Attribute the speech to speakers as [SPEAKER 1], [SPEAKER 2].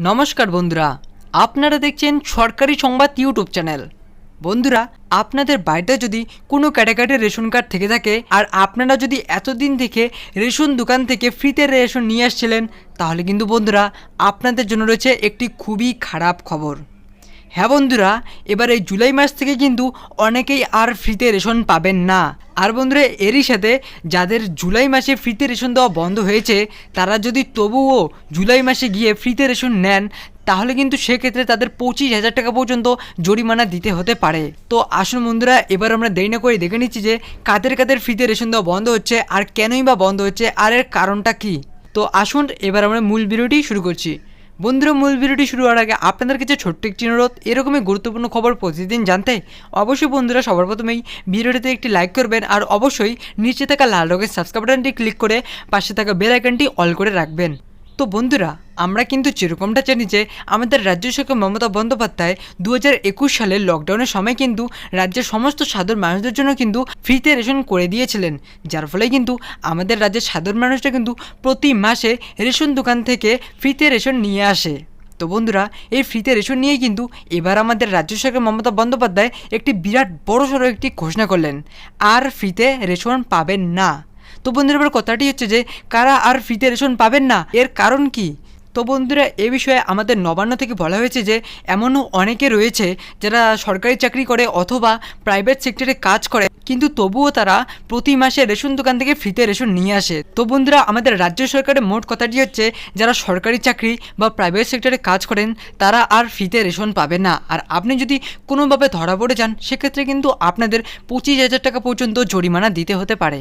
[SPEAKER 1] নমস্কার বন্ধুরা, আপনারা দেখছেন সরকারি সংবাদ ইউটিউব চ্যানেল। বন্ধুরা, আপনাদের বাড়িতে যদি কোনো ক্যাটাগরির রেশন কার্ড থেকে থাকে আর আপনারা যদি এতদিন থেকে রেশন দোকান থেকে ফ্রিতে রেশন নিয়ে আসছিলেন, তাহলে কিন্তু বন্ধুরা, আপনাদের জন্য রয়েছে একটি খুবই খারাপ খবর। হ্যাঁ বন্ধুরা, এবার এই জুলাই মাস থেকে কিন্তু অনেকেই আর ফ্রিতে রেশন পাবেন না। আর বন্ধুরা, এরই সাথে যাদের জুলাই মাসে ফ্রিতে রেশন দেওয়া বন্ধ হয়েছে, তারা যদি তবুও জুলাই মাসে গিয়ে ফ্রিতে রেশন নেন, তাহলে কিন্তু সেক্ষেত্রে তাদের পঁচিশ হাজার টাকা পর্যন্ত জরিমানা দিতে হতে পারে। তো আসুন বন্ধুরা, এবার আমরা দেরি না করে দেখে নিচ্ছি যে কাদের কাদের ফ্রিতে রেশন দেওয়া বন্ধ হচ্ছে আর কেনই বা বন্ধ হচ্ছে, আর এর কারণটা কী? তো আসুন, এবার আমরা মূল ভিডিওটি শুরু করছি। বন্ধুরা, মূল ভিডিওটি শুরু হওয়ার আগে আপনাদের কাছে ছোট্ট একটি অনুরোধ। এরকমই গুরুত্বপূর্ণ খবর প্রতিদিন জানতে অবশ্যই বন্ধুরা সবার প্রথমেই ভিডিওটিতে একটি লাইক করবেন আর অবশ্যই নিচে থাকা লাল রঙের সাবস্ক্রাইব বাটনটি ক্লিক করে পাশে থাকা বেল আইকনটি অল করে রাখবেন। তো বন্ধুরা, আমরা কিন্তু যেরকমটা জানি যে আমাদের রাজ্য সরকার মমতা বন্দ্যোপাধ্যায় দু হাজার একুশ সালে লকডাউনের সময় কিন্তু রাজ্যের সমস্ত সাধারণ মানুষদের জন্য কিন্তু ফ্রিতে রেশন করে দিয়েছিলেন। যার ফলে কিন্তু আমাদের রাজ্যের সাধারণ মানুষরা কিন্তু প্রতি মাসে রেশন দোকান থেকে ফ্রিতে রেশন নিয়ে আসে। তো বন্ধুরা, এই ফ্রিতে রেশন নিয়েই কিন্তু এবার আমাদের রাজ্য সরকার মমতা বন্দ্যোপাধ্যায় একটি বিরাট বড়সড় একটি ঘোষণা করলেন, আর ফ্রিতে রেশন পাবেন না। তো বন্ধুরা, এবার কথাটি হচ্ছে যে, কারা আর ফ্রিতে রেশন পাবেন না? এর কারণ কি? তো বন্ধুরা, এ বিষয়ে আমাদের নবান্ন থেকে বলা হয়েছে যে, এমনও অনেকে রয়েছে যারা সরকারি চাকরি করে অথবা প্রাইভেট সেক্টরে কাজ করে, কিন্তু তবুও তারা প্রতি মাসে রেশন দোকান থেকে ফ্রিতে রেশন নিয়ে আসে। তো বন্ধুরা, আমাদের রাজ্য সরকারের মোট কথাটি হচ্ছে, যারা সরকারি চাকরি বা প্রাইভেট সেক্টরে কাজ করেন, তারা আর ফ্রিতে রেশন পাবে না। আর আপনি যদি কোনোভাবে ধরা পড়ে যান, সেক্ষেত্রে কিন্তু আপনাদের পঁচিশ হাজার টাকা পর্যন্ত জরিমানা দিতে হতে পারে।